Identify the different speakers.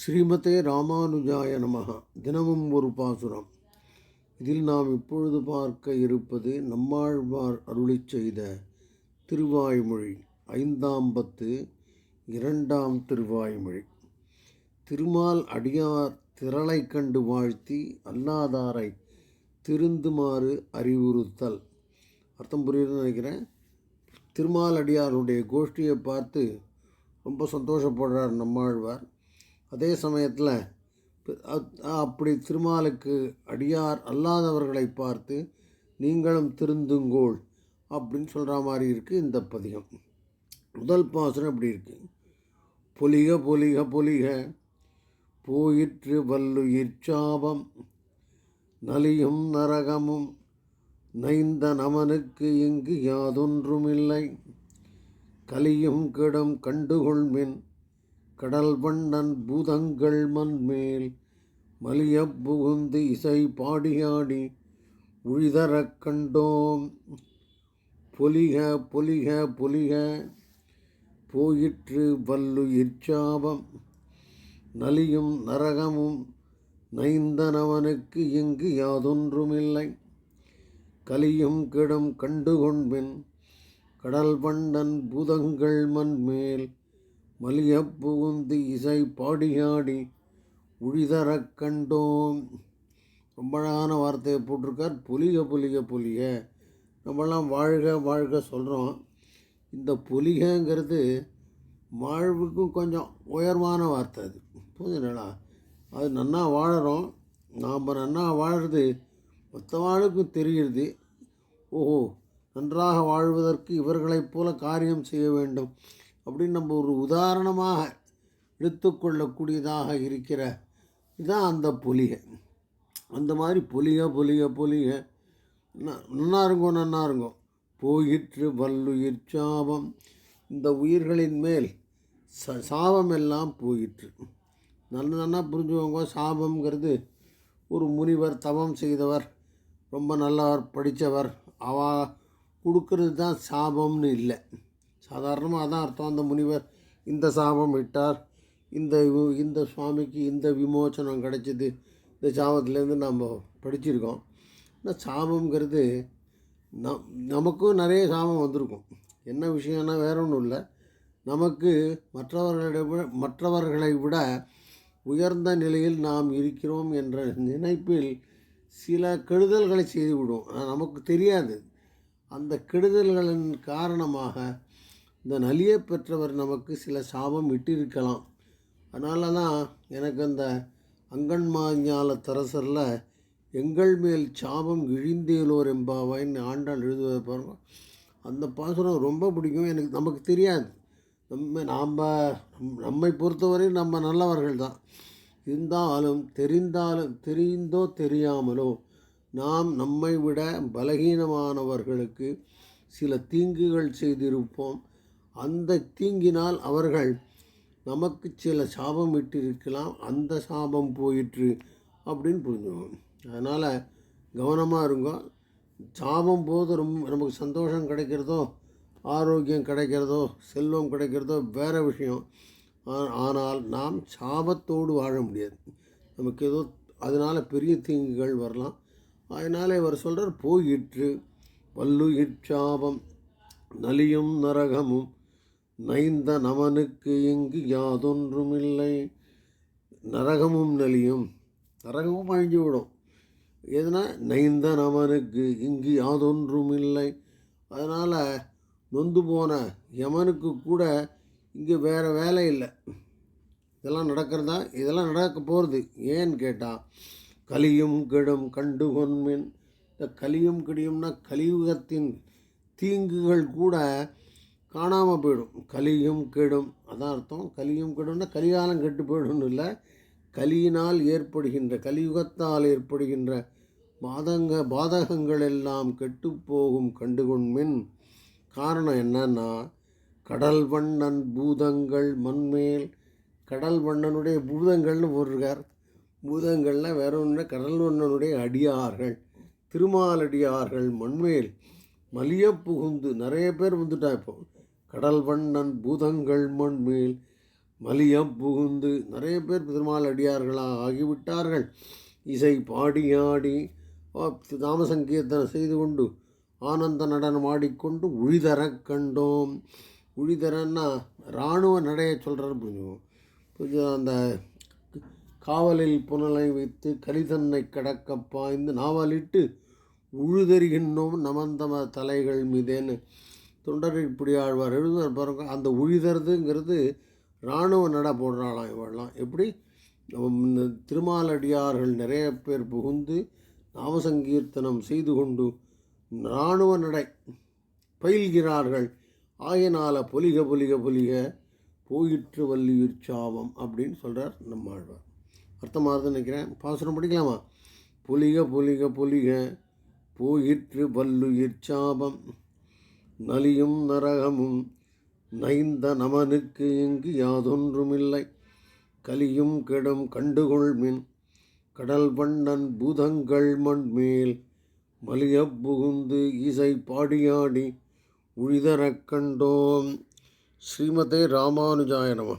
Speaker 1: ஸ்ரீமதே ராமானுஜாய நமகா தினமும் ஒரு பாசுரம். இதில் நாம் இப்பொழுது பார்க்க இருப்பது நம்மாழ்வார் அருளி செய்த திருவாய்மொழி ஐந்தாம் பத்து இரண்டாம் திருவாய்மொழி. திருமால் அடியார் திரளை கண்டு வாழ்த்தி அல்லாதாரை திருந்துமாறு அறிவுறுத்தல். அர்த்தம் புரியுதுன்னு நினைக்கிறேன். திருமால் அடியாருடைய கோஷ்டியை பார்த்து ரொம்ப சந்தோஷப்படுறார் நம்மாழ்வார். அதே சமயத்தில் அப்படி திருமாலுக்கு அடியார் அல்லாதவர்களை பார்த்து நீங்களும் திருந்துங்கோள் அப்படின்னு சொல்கிற மாதிரி இருக்குது இந்த பதிகம். முதல் பாசனம் இப்படி இருக்கு. பொலிக பொலிக பொலிக போயிற்று வல்லுயிர் சாபம் நலியும் நரகமும் நைந்த நமனுக்கு இங்கு யாதொன்றுமில்லை கலியும் கிடம் கண்டுகொள்மின் கடல் வண்ணன் பூதங்கள் மண்மேல் மலிய புகுந்து இசை பாடியாடி உழிதரக் கண்டோம். பொலிக பொலிக பொலிக போயிற்று வல்லுயிர் சாபம். நலியும் நரகமும் நைந்தனவனுக்கு இங்கு யாதொன்றுமில்லை. கலியும் கிடம் கண்டுகொண்பின் கடல் வண்ணன் பூதங்கள் மண்மேல் மலிய புகுந்து இசை பாடியாடி உழிதர கண்டோம். ரொம்ப அழகான வார்த்தையை போட்டிருக்கார். புலிக புலிக புலிக. நம்மெல்லாம் வாழ்க வாழ்க சொல்கிறோம் இந்த புலிகங்கிறது வாழ்வுக்கும் கொஞ்சம் உயர்வான வார்த்தை அது. புரிஞ்சுங்களா அது நன்னா வாழறோம். நாம் நன்னா வாழறது மற்றவாளுக்கும் தெரிகிறது ஓஹோ நன்றாக வாழ்வதற்கு இவர்களைப் போல காரியம் செய்ய வேண்டும். அப்படின்னு நம்ம ஒரு உதாரணமாக எடுத்துக்கொள்ளக்கூடியதாக இருக்கிற இதுதான் அந்த பொலிகை. அந்த மாதிரி பொலிக பொலிக பொலிக. நன்னா இருங்கோ நன்னா இருங்கோ போயிற்று வல்லுயிர் சாபம். இந்த உயிர்களின் மேல் ச சாபம் எல்லாம் போயிற்று. நல்ல நல்லா புரிஞ்சுக்கோங்க. சாபம்ங்கிறது ஒரு முனிவர் தவம் செய்தவர் ரொம்ப நல்லவர் படித்தவர். அவ கொடுக்கறது தான் சாபம்னு இல்லை. சாதாரணமாக அதான் அர்த்தம். அந்த முனிவர் இந்த சாபம் விட்டார். இந்த இந்த சுவாமிக்கு இந்த விமோச்சனம் கிடைச்சிது. இந்த சாபத்துலேருந்து நம்ம படிச்சிருக்கோம். ஆனால் சாபம்ங்கிறது நம் நமக்கும் நிறைய சாபம் வந்திருக்கும். என்ன விஷயம்னா வேற ஒன்றும் இல்லை. நமக்கு மற்றவர்களை விட மற்றவர்களை விட உயர்ந்த நிலையில் நாம் இருக்கிறோம் என்ற நினைப்பில் சில கெடுதல்களை செய்து விடுவோம் ஆனால் நமக்கு தெரியாது. அந்த கெடுதல்களின் காரணமாக இந்த நலியை பெற்றவர் நமக்கு சில சாபம் இட்டிருக்கலாம். அதனால தான் எனக்கு அந்த அங்கன்மாஞால தரசரில் எங்கள் மேல் சாபம் இழிந்தேலோர் எம்பாவாயின்னு ஆண்டாள் எழுதுவதை பாருங்க. அந்த பாசுரம் ரொம்ப பிடிக்கும். எனக்கு நமக்கு தெரியாது. நம்ம நாம் நம்மை பொறுத்தவரை நம்ம நல்லவர்கள் தான். இருந்தாலும் தெரிந்தாலும் தெரிந்தோ தெரியாமலோ நாம் நம்மை விட பலகீனமானவர்களுக்கு சில தீங்குகள் செய்திருப்போம். அந்த தீங்கினால் அவர்கள் நமக்கு சில சாபம் விட்டிருக்கலாம் அந்த சாபம் போயிற்று அப்படின்னு புரிஞ்சுக்கணும் அதனால் கவனமாக இருங்க. சாபம் போது ரொம்ப நமக்கு சந்தோஷம் கிடைக்கிறதோ ஆரோக்கியம் கிடைக்கிறதோ செல்வம் கிடைக்கிறதோ வேறு விஷயம். ஆனால் நாம் சாபத்தோடு வாழ முடியாது. நமக்கு ஏதோ அதனால் பெரிய தீங்குகள் வரலாம். அதனால் இவர் சொல்கிறார் போயிற்று. வல்லுயிர் சாபம் நலியும் நரகமும் நைந்த நமனுக்கு இங்கு யாதொன்றுமில்லை. நரகமும் நலியும் நரகமும் அழிஞ்சு விடும் எதுனா நைந்த நமனுக்கு இங்கு யாதொன்றுமில்லை. அதனால் நொந்து போன யமனுக்கு கூட இங்கே வேறு வேலை இல்லை. இதெல்லாம் நடக்கிறதா? இதெல்லாம் நடக்க போகிறது ஏன்னு கேட்டால் கலியும் கெடும் கண்டு கொன்மின். இந்த கலியும் கெடியும்னா கலியுகத்தின் தீங்குகள் கூட காணாமல் போயிடும். கலியும் கெடும். அதான் அர்த்தம். கலியும் கெடும்னா கலிகாலம் கெட்டு போயிடும்னு இல்லை. கலியினால் ஏற்படுகின்ற கலியுகத்தால் ஏற்படுகின்ற பாதங்க பாதகங்கள் எல்லாம் கெட்டுப்போகும் கண்டுகொண்மின் காரணம் என்னன்னா கடல் வண்ணன் பூதங்கள் மண்மேல் கடல் வண்ணனுடைய பூதங்கள்னு போட்டிருக்கார். பூதங்கள்லாம் வேற ஒன்று கடல் வண்ணனுடைய அடியார்கள் திருமாலடியார்கள் மண்மேல். மலிய புகுந்து நிறைய பேர் வந்துட்டா இப்போ. கடல் வண்ணன் பூதங்கள் மண்மேல் மலியம் புகுந்து நிறைய பேர் பெருமாள் அடியார்களாக ஆகிவிட்டார்கள். இசை பாடி ஆடி நாம சங்கீர்த்தனம் செய்து கொண்டு ஆனந்த நடனம் ஆடிக்கொண்டு உழிதர கண்டோம். உழிதரன்னா இராணுவ நடைய சொல்கிறாரு புரிஞ்சுவோம் கொஞ்சம் அந்த காவலில் புனலை வைத்து கலிதன்னை கடக்க பாய்ந்து நாவலிட்டு உழுதறிகின்றோம். நமந்தம தலைகள் மீதேன்னு. தொண்டரில் ஆழ்வார் எழுதுவார் பாருங்க. அந்த உழிதறதுங்கிறது இராணுவ நட போடுறாளாம் இவெல்லாம் எப்படி? இந்த திருமாலடியார்கள் நிறைய பேர் புகுந்து நாமசங்கீர்த்தனம் செய்து கொண்டு இராணுவ நடை பயில்கிறார்கள். ஆயனால பொலிக பொலிக பொலிக போயிற்று வள்ளியுர் சாபம் அப்படின்னு சொல்கிறார் நம்மாழ்வார் அர்த்தமாகுதுன்னு நினைக்கிறேன். பாசுரம் படிக்கலாமா? பொலிக பொலிக பொலிக போயிற்று வல்லுயிர் சாபம் நலியும் நரகமும் நைந்த நமனுக்கு இங்கு யாதொன்றுமில்லை. கலியும் கெடும் கண்டுகொள்மின் கடல் வண்ணன் பூதங்கள் மண்மேல் மலிய புகுந்து இசை பாடியாடி உழிதரக் கண்டோம். ஸ்ரீமதே ராமானுஜாய நம